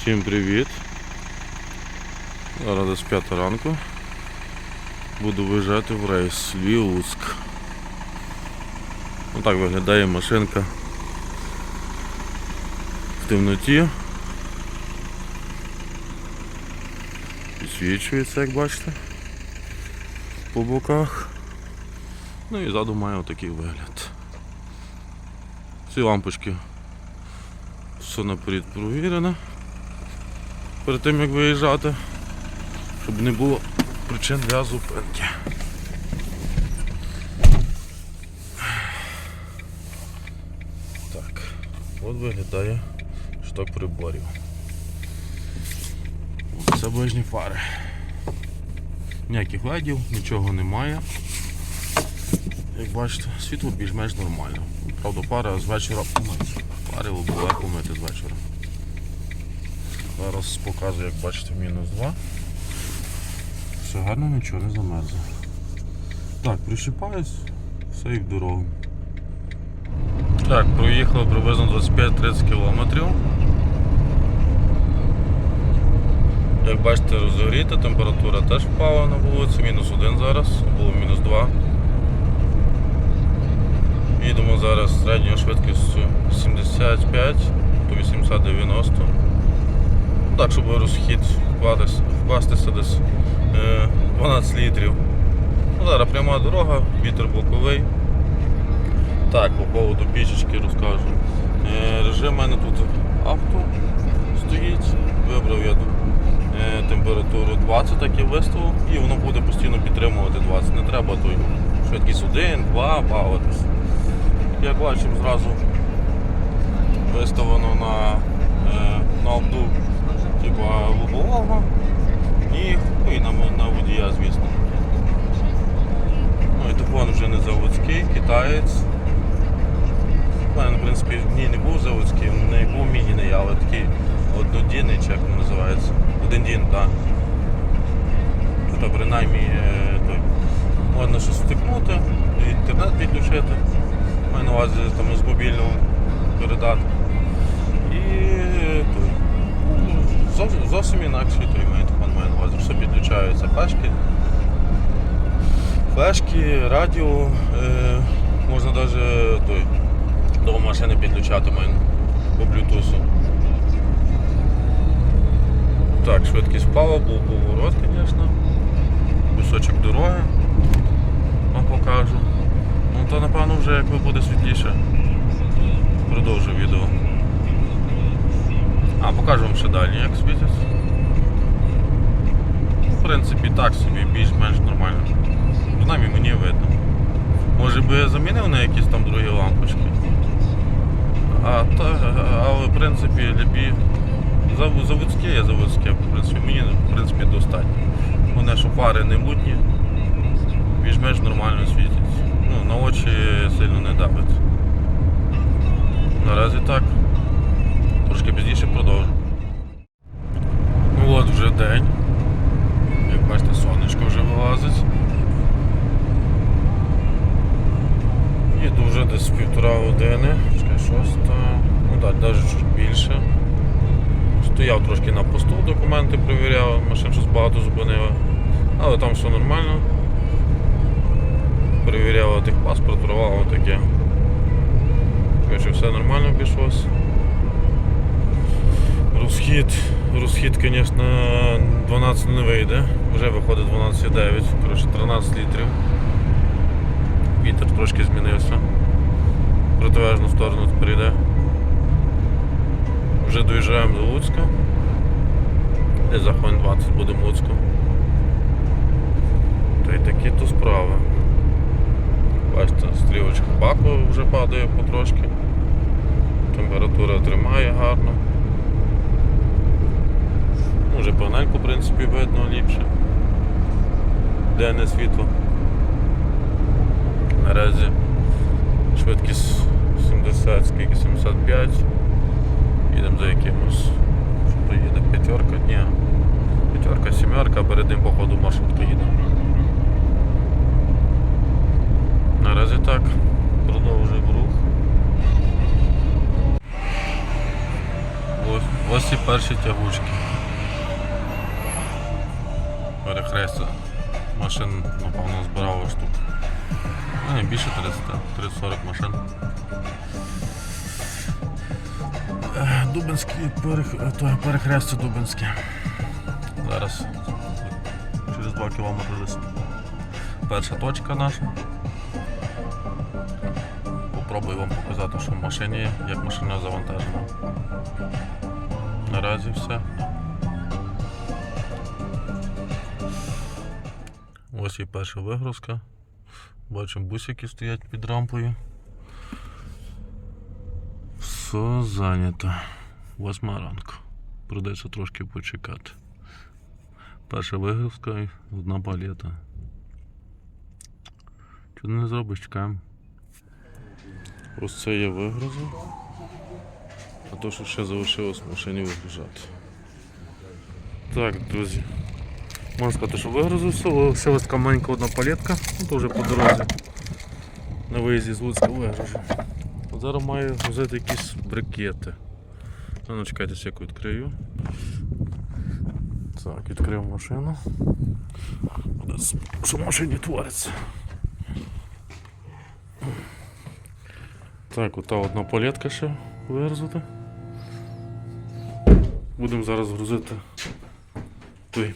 Всім привіт. Зараз десь 5 ранку. Буду виїжджати в рейс Львів-Луцьк. Ну так виглядає машинка в темноті. Підсвічується, як бачите, по боках. Ну і ззаду має отакий вигляд. Ці лампочки все наперед провірено перед тим як виїжджати, щоб не було причин для зупинки. Так, от виглядає шток приборів. Це ближні фари. Ніяких ледів, нічого немає. Як бачите, світло більш-менш нормально. Правда, фари з вечора помиті. Фари були помити з вечора. Зараз показую, як бачите, мінус 2. Все гарно, нічого не замерзло. Так, прищипаюсь, все і в дорогу. Так, проїхали приблизно 25-30 кілометрів. Як бачите, розогріта, температура теж впала на вулиці, мінус 1 зараз, було мінус 2. Їдемо зараз середньою швидкістю 75 по 80-90. Так, щоб розхід вкластися десь е, 12 літрів. Ну, зараз пряма дорога, вітер боковий. Так, по поводу пічечки розкажу. Е, режим у мене тут авто стоїть. Вибрав я е, температуру 20, так і виставив, і воно буде постійно підтримувати 20. Не треба той швидкість 1, 2 бавитись. Як бачимо, зразу виставлено на, е, на обдув типа лобового і, ну, і на, на водія, звісно. Ну і телефон вже не заводський, китаєць. Мене, в принципі, ні, не був заводський, не був мініний, але такий однодінний, чи як він називається. Один дін, так. Тобто принаймні е, той, можна щось втикнути, інтернет підключити. Маю на увазі там з мобільного передати. І е, той, зовсім, інакший той на увазі. Все підключаються флешки. Флешки, радіо, е, можна навіть той, до машини підключати маю по блютусу. Так, швидкість впала, був поворот, звісно. Кусочок дороги вам покажу. Ну то напевно вже якби буде світліше. Продовжу відео. А, покажу вам ще далі, як світиться. В принципі, так собі більш-менш нормально. Принаймні мені видно. Може би я замінив на якісь там другі лампочки. А, та, але в принципі любі заводське є заводське, в принципі, мені в принципі достатньо. Вони що фари не мутні, більш-менш нормально світять. Ну, на очі сильно не давить. Наразі так. Трошки пізніше продовжу. Ну от вже день. Як бачите, сонечко вже вилазить. Їду вже десь півтора години, чекай, шоста, ну так, навіть чуть більше. Стояв трошки на посту, документи перевіряв, машин щось багато зупинили. Але там все нормально. Перевіряв тих паспорт, права, таке. Короче, все нормально обійшлось. Розхід, розхід, звісно, 12 не вийде, вже виходить 12,9, коротше 13 літрів. Вітер трошки змінився. Протилежну сторону тепер йде. Вже доїжджаємо до Луцька. Десь за хвилин 20 будемо в Луцьку. Та й такі то справи. Бачите, стрілочка баку вже падає потрошки. Температура тримає гарно. Панельку, в принципі, видно ліпше. Денне світло. Наразі швидкість 70, скільки 75. Їдемо за якимось. Що то їде? П'ятерка? Ні. П'ятерка, сімерка, перед ним походу маршрутка їде. Наразі так, продовжуємо рух. Ось і перші тягучки. Більше 30, 30-40 машин. Е, Дубинський перех... е, то, перехрестя Дубинське. Зараз через 2 кілометри десь. Перша точка наша. Попробую вам показати, що в машині є, як машина завантажена. Наразі все. Ось і перша вигрузка. Бачимо бусики стоять під рампою. Все зайнято. Восьма ранку. Придеться трошки почекати. Перша вигрузка одна палета. Чого не зробиш, чекаємо. Ось це я вигрузив. А то, що ще залишилось в машині вигружати. Так, друзі. Можна сказати, що вигрузив все, лишилась маленька одна палетка, ну то вже по дорозі. На виїзді з Луцька вигружу. От Зараз маю взяти якісь брикети. А ну чекайте, як відкрию. Так, відкрив машину. Що в машині твориться. Так, ота одна палетка ще вигрузити. Будемо зараз грузити той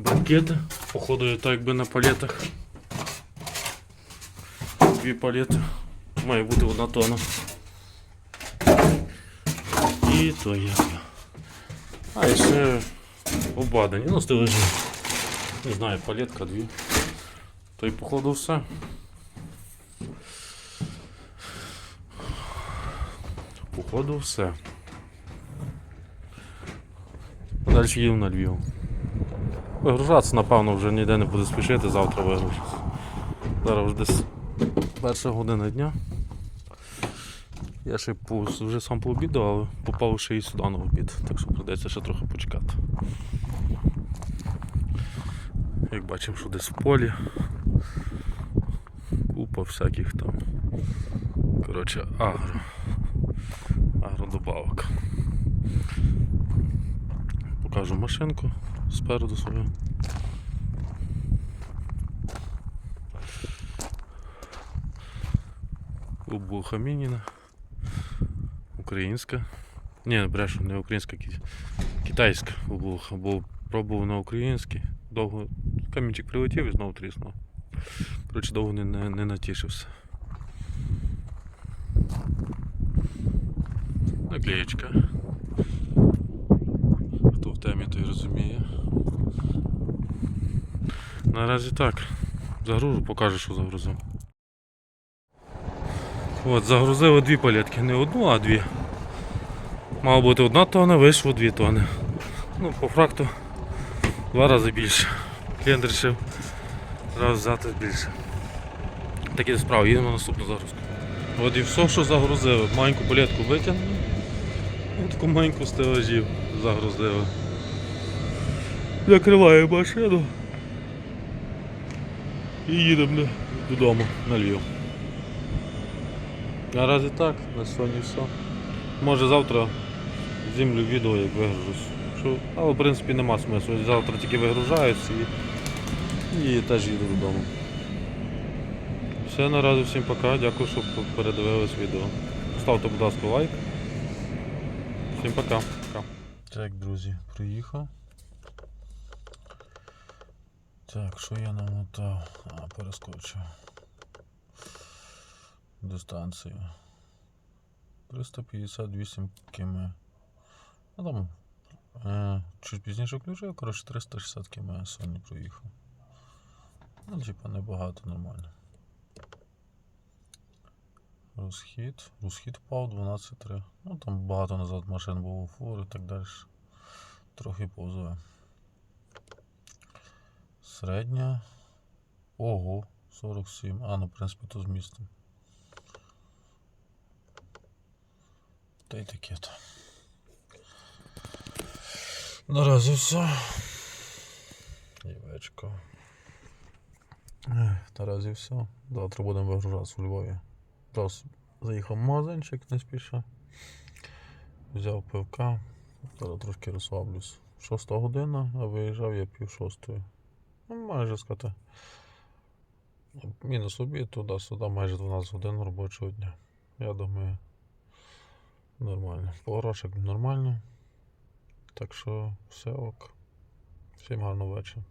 брикети. Походу я так якби на палетах. Дві палети. Має бути одна тона. І то є. А і ще обладнані. Ну, стележі. Не знаю, палетка дві. То й походу все. Походу все. Далі їдемо на Львів. Вигружатися, напевно, вже ніде не буде спішити, завтра вигружуся. Зараз вже десь перша година дня. Я ще по, вже сам пообідав, але попав ще і сюди на обід, так що прийдеться ще трохи почекати. Як бачимо, що десь в полі. Купа всяких там. Коротше, агро. Агродобавок. Покажу машинку спереду свою. Обуха Мініна. Українська. Ні, брешу, не українська, китайська обуха, бо пробував на українській. Довго камінчик прилетів і знову тріснув. Коротше, довго не, не, не натішився. Наклеєчка. Темі, той розуміє. Наразі так. Загружу, покажу, що загрузив. От, загрузили дві палетки, не одну, а дві. Мало бути одна тонна, вийшло дві тони. Ну, по факту два рази більше. Клієнт вирішив раз взяти більше. Такі справи, їдемо на наступну загрузку. От і все, що загрузили. Маленьку палетку витягнули. Таку маленьку стелажів загрузили. Закриваю машину. І їдемо додому на Львів. Наразі так, на сьогодні все. Може завтра знімлю відео, як вигружусь. Але в принципі нема смислу. Завтра тільки вигружаюся і, і теж їду додому. Все, наразі всім пока. Дякую, що передивились відео. Ставте, будь ласка, лайк. Всім пока. пока. Так, друзі, приїхав. Так, що я намотав? А, перескочив. Дистанцію. 358 км. Ну там е, чуть пізніше включив, коротше 360 км сьогодні проїхав. Ну, типа небагато нормально. Розхід. Розхід впав 12,3. Ну там багато назад машин було фур і так далі. Трохи повзує. Середня. Ого, 47. А, ну в принципі то з містом. Та й таке то. Наразі все. Євечко. Наразі все. Завтра будемо вигружатися у Львові. Зараз заїхав в не спіша. взяв пивка, зараз трошки розслаблюсь. Шоста година, а виїжджав я пів шостої. Ну, майже сказати. Мінус обід туди-сюди, майже 12 годин робочого дня. Я думаю, нормально. По грошах нормально. Так що все ок. Всім гарного вечора.